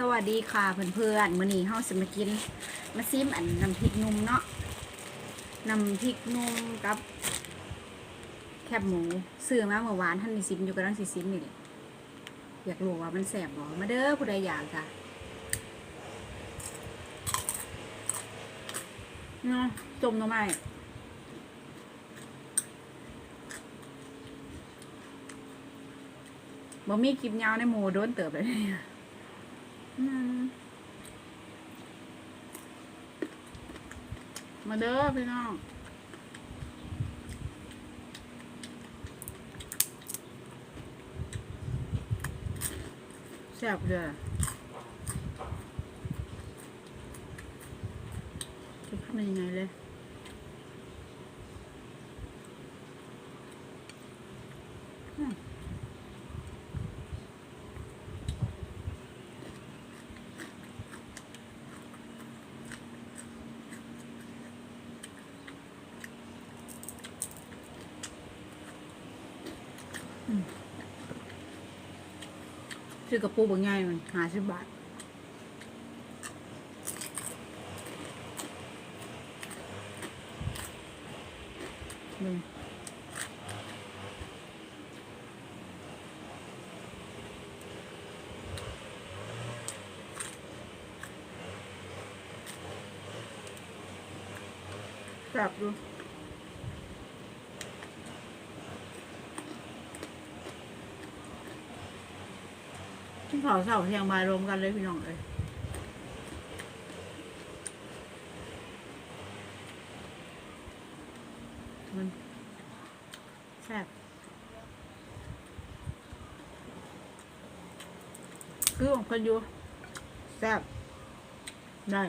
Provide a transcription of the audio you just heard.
สวัสดีค่ะเพื่อนๆมื้อนี้เฮาสิมากิน มาซิมอันน้ำพริกนุ่มเนาะน้ำพริกนุ่มกับ แคบหมูซื้อมาเมื่อวานท่านมีซิมอยู่กำลังสิซิมนี่แหละอยากรู้ว่ามันแสบบ่มาเด้อผู้ใดอยากค่ะเนาะจมหน่อไม้บ่มีคลิปยาวในหมูโดนเติบเลยเนี่ย มาเด้อพี่น้องแซ่บเลยจะทำยังไงเลยอืม ซื้อกระปูบางไงมันหาสิบบาทนี่แซ่บดู ที่เขาเสาเทียงมารวมกันเลยพี่น้องเลยมันแซ่บคือของคนอยู่แซ่บได้